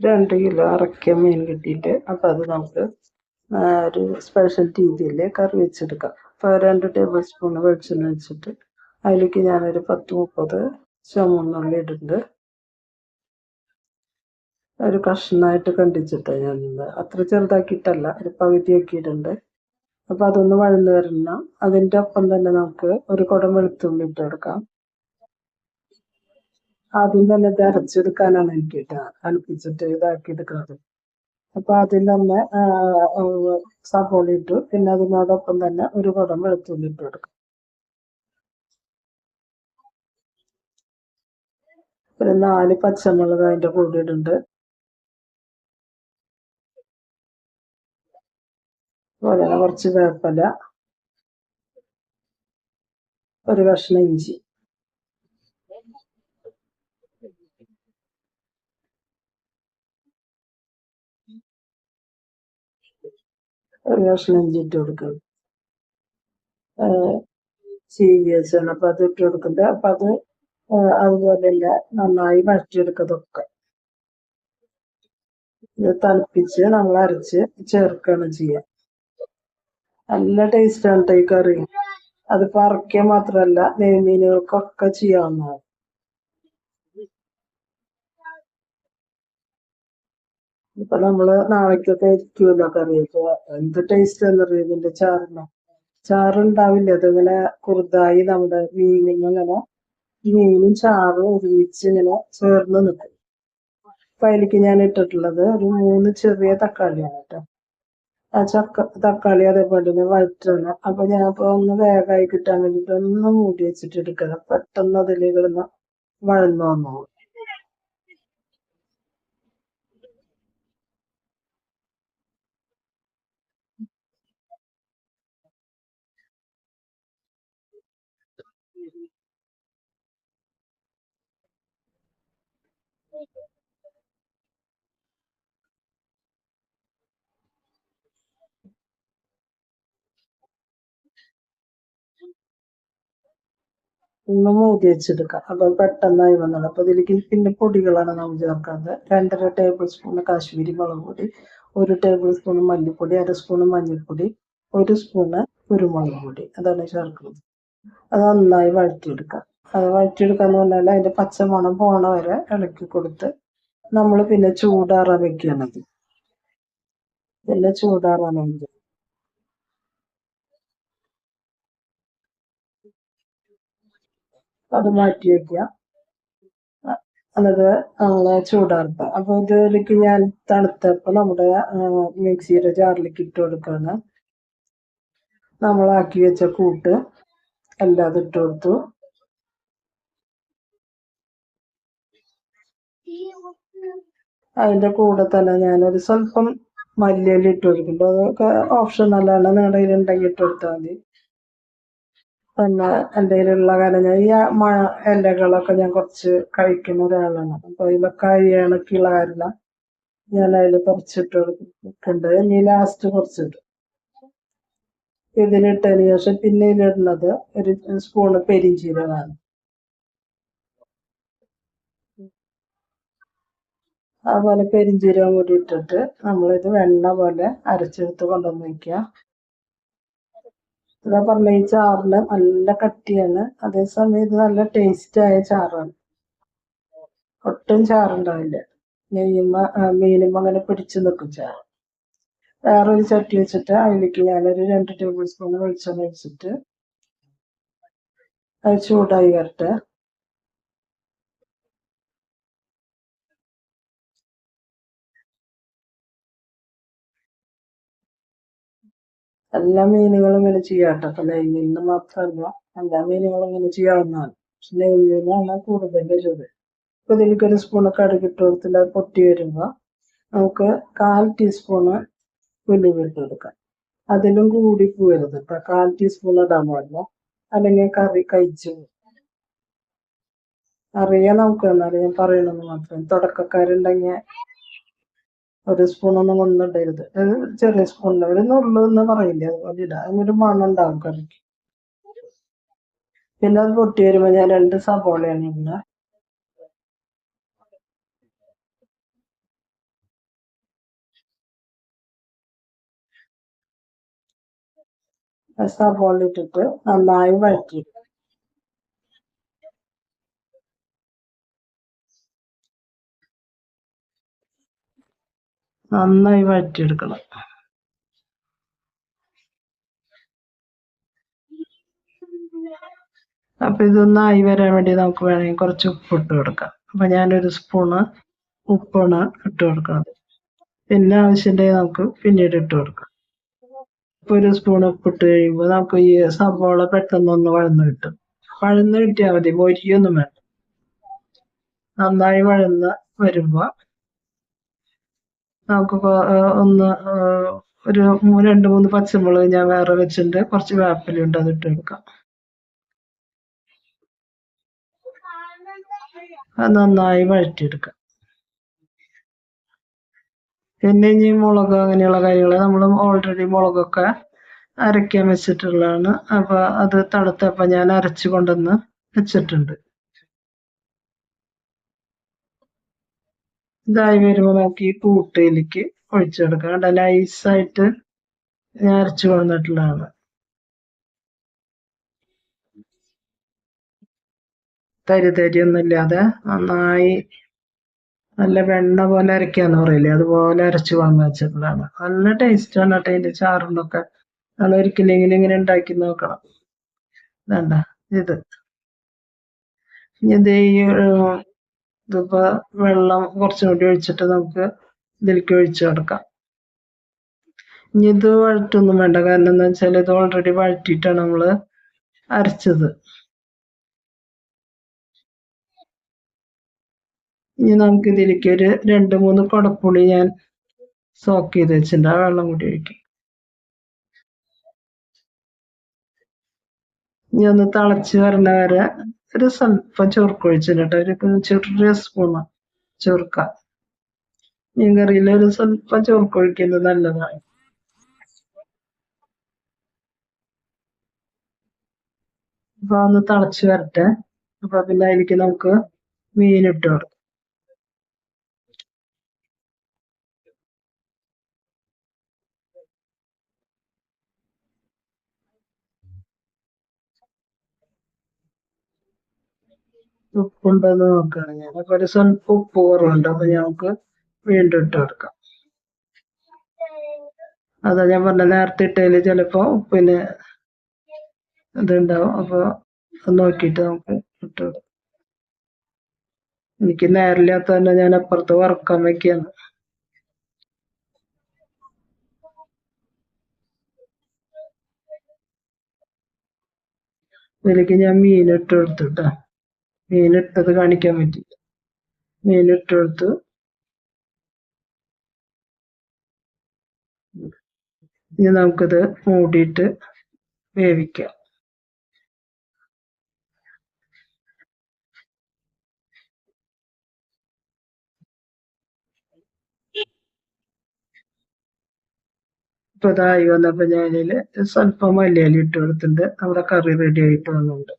രണ്ട് കിലോ അറക്കിയ മീൻ കിട്ടിയിട്ട് അപ്പം അത് നമുക്ക് ഒരു സ്പെഷ്യൽ രീതിയിൽ കറി വെച്ചെടുക്കാം. അപ്പോൾ രണ്ട് ടേബിൾ സ്പൂൺ വെളിച്ചെണ്ണ വെച്ചിട്ട് അതിലേക്ക് ഞാനൊരു പത്ത് മുപ്പത് ചുമന്നുള്ളി ഇടുന്നുണ്ട്. ഒരു കഷ്ണമായിട്ട് കണ്ടിച്ചിട്ടാണ് ഞാൻ അത്ര ചെറുതാക്കിയിട്ടല്ല ഒരു പകുതി ആക്കിയിട്ടുണ്ട് അപ്പോൾ അതൊന്ന് വഴന്ന് വരണം. അതിന്റെ ഒപ്പം തന്നെ നമുക്ക് ഒരു കുടം വെളുത്തുള്ളി ഇട്ട് കൊടുക്കാം. ആദ്യം തന്നെ ഇത് അരച്ചെടുക്കാനാണ് എനിക്ക് ഇത് തണുപ്പിച്ചിട്ട് ഇതാക്കി എടുക്കുന്നത് അപ്പൊ അതിൽ തന്നെ സബോള ഇട്ടു. പിന്നെ അതിനോടൊപ്പം തന്നെ ഒരു കുടം വെളുത്തുള്ളി ഇട്ട് കൊടുക്കും. ഒരു നാല് പച്ചമുളക് അതിന്റെ കൂടെ ഇടുന്നുണ്ട്. അതുപോലെ കുറച്ച് വേപ്പല. ഒരു കഷ്ണം ഇഞ്ചി. ഒരു കഷ്ണം ഇഞ്ചി ഇട്ട് കൊടുക്കണം ചീവി അപ്പൊ അത് ഇട്ട് കൊടുക്കുന്നത് അപ്പൊ അത് അതുപോലെയല്ല നന്നായി വഴറ്റിയെടുക്കതൊക്കെ ഇത് തണുപ്പിച്ച് നമ്മൾ അരച്ച് ചേർക്കുകയാണ് ചെയ്യുക. നല്ല ടേസ്റ്റ് ആണ് കേട്ടോ ഈ കറി. അത് പറക്കുക മാത്രമല്ല നെയ്മീനുകൾക്കൊക്കെ ചെയ്യാവുന്നതാണ്. ഇപ്പൊ നമ്മൾ നാളേക്കൊക്കെ ഇരിക്കുമല്ലോ കറി. ഇപ്പൊ എന്ത് ടേസ്റ്റ് എന്നറിയാം ഇതിന്റെ ചാറിന്? ചാറുണ്ടാവില്ല? അതിങ്ങനെ കുറുതായി നമ്മുടെ മീനിങ്ങനെ മീനും ചാറും ഒരുമിച്ച് ഇങ്ങനെ ചേർന്ന് നിൽക്കും അപ്പൊ അതിലേക്ക് ഞാൻ ഇട്ടിട്ടുള്ളത് ഒരു മൂന്ന് ചെറിയ തക്കാളിയാണ് കേട്ടോ. ആ ചക്ക തക്കാളി അതേപോലെ തന്നെ വഴറ്റണം. അപ്പൊ ഞാൻ ഇപ്പൊ ഒന്ന് വേഗമായി കിട്ടാൻ വേണ്ടിട്ട് ഒന്ന് മൂടി വെച്ചിട്ട് എടുക്കണം. പെട്ടെന്ന് അതിലേക്ക് കിടന്ന് വഴന്നു വന്നോളൂ. ഒന്ന് മൂടി വെച്ചെടുക്കാം അപ്പൊ പെട്ടെന്നായി വന്നത്. അപ്പൊ ഇതിലേക്ക് പിന്നെ പൊടികളാണ് നമ്മൾ ചേർക്കുന്നത്. രണ്ടര ടേബിൾ സ്പൂൺ കാശ്മീരി മുളക് പൊടി ഒരു ടേബിൾ സ്പൂൺ മല്ലിപ്പൊടി അര സ്പൂൺ മഞ്ഞൾപ്പൊടി ഒരു സ്പൂണ് കുരുമുളക് പൊടി. അതാണ് ചേർക്കുന്നത്. അത് നന്നായി വഴറ്റിയെടുക്കാം അത് വഴറ്റിയെടുക്കാന്ന് പറഞ്ഞാൽ അതിന്റെ പച്ചമണം പോണ വരെ ഇളക്കി കൊടുത്ത് നമ്മൾ പിന്നെ ചൂടാറാൻ വെക്കുകയാണത് പിന്നെ ചൂടാറാൻ വേണ്ടി അത് മാറ്റി വെക്കുക. എന്നിട്ട് നമ്മളെ ചൂടാർത്ത അപ്പൊ ഇതിലേക്ക് ഞാൻ തണുത്തപ്പോ നമ്മുടെ മിക്സിയുടെ ജാറിലേക്ക് ഇട്ട് കൊടുക്കാണ് നമ്മളാക്കി വെച്ച കൂട്ട് എല്ലാം ഇട്ട് കൊടുത്തു. അതിന്റെ കൂടെ തന്നെ ഞാനൊരു സ്വല്പം മല്ലിയില ഇട്ട് കൊടുക്കുന്നുണ്ട് അതൊക്കെ ഓപ്ഷണലാണ് നിങ്ങളുടെ കയ്യിൽ ഉണ്ടെങ്കിൽ ഇട്ട് കൊടുത്താൽ മതി. പിന്നെ എന്റെ കയ്യിലുള്ള കാര്യം ഞാൻ ഈ മഴ ഇലകളൊക്കെ ഞാൻ കുറച്ച് കഴിക്കുന്ന ഒരാളാണ്. അപ്പൊ ഇതിലൊക്കെ അരിയാണ് കാരണം ഞാൻ അതിൽ കുറച്ചിട്ട് കൊടുക്കുന്നുണ്ട്. ഇനി ലാസ്റ്റ് കുറച്ചിട്ട് ഇതിലിട്ടതിന് ശേഷം പിന്നെ ഇതിലിടുന്നത് ഒരു സ്പൂണ് പെരിഞ്ചീരകമാണ്. അതുപോലെ പെരിഞ്ചീരകം കൂടി ഇട്ടിട്ട് നമ്മളിത് വെണ്ണ പോലെ അരച്ചെടുത്ത് കൊണ്ടുവന്ന് വയ്ക്കുക ഇതാ പറഞ്ഞ ഈ ചാറിന് നല്ല കട്ടിയാണ്. അതേസമയം ഇത് നല്ല ടേസ്റ്റ് ആയ ചാറാണ്. ഒട്ടും ചാറുണ്ടാവില്ല. നെയ്യുമ്പോ മീനുമ്പോ അങ്ങനെ പിടിച്ചു നിൽക്കും ചാറ്. വേറൊരു ചട്ടി വെച്ചിട്ട് അതിലേക്ക് ഞാനൊരു രണ്ട് ടേബിൾ സ്പൂൺ വെളിച്ചെണ്ണ ഒഴിച്ചിട്ട് അത് ചൂടായി വരട്ടെ. എല്ലാ മീനുകളും ഇങ്ങനെ ചെയ്യാട്ടോ. അപ്പൊ നെയ്മീനിന് മാത്രമല്ല എല്ലാ മീനുകളും ഇങ്ങനെ ചെയ്യാവുന്നതാണ്. പക്ഷെ നെയ്മീനാണ് കൂടുതൽ വരുന്നത്. ഇപ്പൊ ഇതിലേക്ക് ഒരു സ്പൂൺ കടുക് ഇട്ട് കൊടുത്തിട്ട് അത് പൊട്ടി വരുമ്പോ നമുക്ക് കാൽ ടീസ്പൂണ് ഉലുവ ഇട്ട് കൊടുക്കാം. അതിലും കൂടി പോരുത് ഇപ്പൊ കാൽ ടീസ്പൂൺ ഇടാൻ പാടില്ല. അല്ലെങ്കിൽ കറി കഴിച്ചു. അറിയാം നമുക്ക് എന്നാലും ഞാൻ പറയണമെന്ന് മാത്രം. തുടക്കക്കാരുണ്ടെങ്കിൽ ഒരു സ്പൂണൊന്നും കൊണ്ടിടരുത് ചെറിയ സ്പൂണിൽ ഒരു നുള്ളെന്ന് പറയില്ലേ? അതുപോലെ ഇടാൻ ഒരു മണം കറിക്ക് പിന്നെ അത് പൊട്ടി വരുമ്പോ ഞാൻ രണ്ട് സബോളയാണ് ഇടുന്നത് സബോള ഇട്ടിട്ട് നന്നായി വഴറ്റി. നന്നായി വഴറ്റിയെടുക്കണം. അപ്പൊ ഇതൊന്ന് ആയി വരാൻ വേണ്ടി നമുക്ക് വേണമെങ്കിൽ കുറച്ച് ഉപ്പ് ഇട്ട് കൊടുക്കാം. അപ്പൊ ഞാനൊരു സ്പൂണ് ഉപ്പാണ് ഇട്ട് കൊടുക്കുന്നത്. പിന്നെ ആവശ്യമുണ്ടെങ്കിൽ നമുക്ക് പിന്നീട് ഇട്ട് കൊടുക്കാം. ഇപ്പൊ ഒരു സ്പൂൺ ഉപ്പിട്ട് കഴിയുമ്പോൾ നമുക്ക് ഈ സവോള പെട്ടെന്നൊന്ന് വഴന്ന് കിട്ടും. വഴന്ന് കിട്ടിയാൽ മതി മൊരിയൊന്നും വേണ്ട. നന്നായി വഴന്ന് വരുമ്പോ നമുക്ക് ഒന്ന് ഒരു രണ്ട് മൂന്ന് പച്ചമുളക് ഞാൻ വേറെ വെച്ചിട്ടുണ്ട്. കുറച്ച് വേപ്പിലുണ്ട് അത് ഇട്ട് കൊടുക്കാം. നന്നായി വഴറ്റിയെടുക്കാം. പിന്നെ ഇനി മുളക് അങ്ങനെയുള്ള കാര്യങ്ങൾ നമ്മൾ ഓൾറെഡി മുളകൊക്കെ അരയ്ക്കാൻ വെച്ചിട്ടുള്ളതാണ്. അപ്പോൾ അത് തണുത്തപ്പോൾ ഞാൻ അരച്ചു കൊണ്ടുവന്ന് വെച്ചിട്ടുണ്ട്. ഇതായി വരുമ്പോൾ നമുക്ക് ഈ കൂട്ടയിലേക്ക് ഒഴിച്ചെടുക്കാം കണ്ട? നൈസായിട്ട് ഞാൻ അരച്ചു കൊണ്ടിട്ടുള്ളതാണ് തരി തരി ഒന്നുമില്ലാതെ നന്നായി നല്ല വെണ്ണ പോലെ അരയ്ക്കാന്ന് പറയില്ലേ? അതുപോലെ അരച്ച് വാങ്ങി വെച്ചിട്ടുള്ളതാണ്. നല്ല ടേസ്റ്റാണ് കേട്ടോ അതിന്റെ ചാറിനൊക്കെ. നമ്മൾ ഒരിക്കലെങ്കിലും ഇങ്ങനെ ഉണ്ടാക്കി നോക്കണം. വേണ്ട ഇത്. ഇത് ഇതിപ്പോ വെള്ളം കുറച്ചും കൂടി ഒഴിച്ചിട്ട് നമുക്ക് ഇതിലേക്ക് ഒഴിച്ചു കൊടുക്കാം. ഇനി ഇത് വഴറ്റൊന്നും വേണ്ട. കാരണം എന്താ വെച്ചാൽ ഇത് ഓൾറെഡി വഴറ്റിയിട്ടാണ് നമ്മൾ അരച്ചത്. ഇനി നമുക്ക് ഇതിലേക്ക് ഒരു രണ്ട് മൂന്ന് കുടപ്പുളി ഞാൻ സോക്ക് ചെയ്ത് വെച്ചിട്ടുണ്ട്. ആ വെള്ളം കൂടി ഒഴിക്കും. ഇനി ഒന്ന് തിളച്ച് വരണ വരെ ഒരു സ്വല്പം ചൊറുക്കൊഴിച്ചിട്ട് ഒരു ചെറിയ സ്പൂണ് ചൊറുക്ക മീൻകറിയിൽ ഒരു സ്വല്പം ചൊറുക്കൊഴിക്കുന്നത് നല്ലതാണ്. അപ്പൊ ഒന്ന് തിളച്ച് വരട്ടെ. അപ്പൊ പിന്നെ അതിലേക്ക് നമുക്ക് മീൻ ഇട്ട് കൊടുക്കാം. ഉപ്പുണ്ടെന്ന് നോക്കുകയാണ് ഞാൻ ഒരു സ്വല്പം ഉപ്പ് കുറവുണ്ട്. അപ്പൊ നമുക്ക് വീണ്ടും ഇട്ട് കൊടുക്കാം. അതാ ഞാൻ പറഞ്ഞ നേരത്തെ ഇട്ടതിൽ ചിലപ്പോ ഉപ്പിന് ഇതുണ്ടാവും. അപ്പൊ നോക്കിയിട്ട് നമുക്ക് ഇട്ട് കൊടുക്കാം. എനിക്ക് നേരില്ലാത്ത തന്നെ ഞാൻ അപ്പുറത്ത് വറക്കാൻ വെക്കാണ്. ഇതിലേക്ക് ഞാൻ മീൻ ഇട്ട് കൊടുത്തിട്ടാ മീനിട്ടത് കാണിക്കാൻ പറ്റില്ല. മീനിട്ടെടുത്ത് ഇനി നമുക്കിത് മൂടിയിട്ട് വേവിക്കാം. ഇതായി വന്നപ്പോ ഞാനിൽ സ്വല്പം മല്ലിയില ഇട്ട് കൊടുത്തിട്ടുണ്ട്. നമ്മുടെ കറി റെഡി ആയിട്ട് വന്നിട്ടുണ്ട്.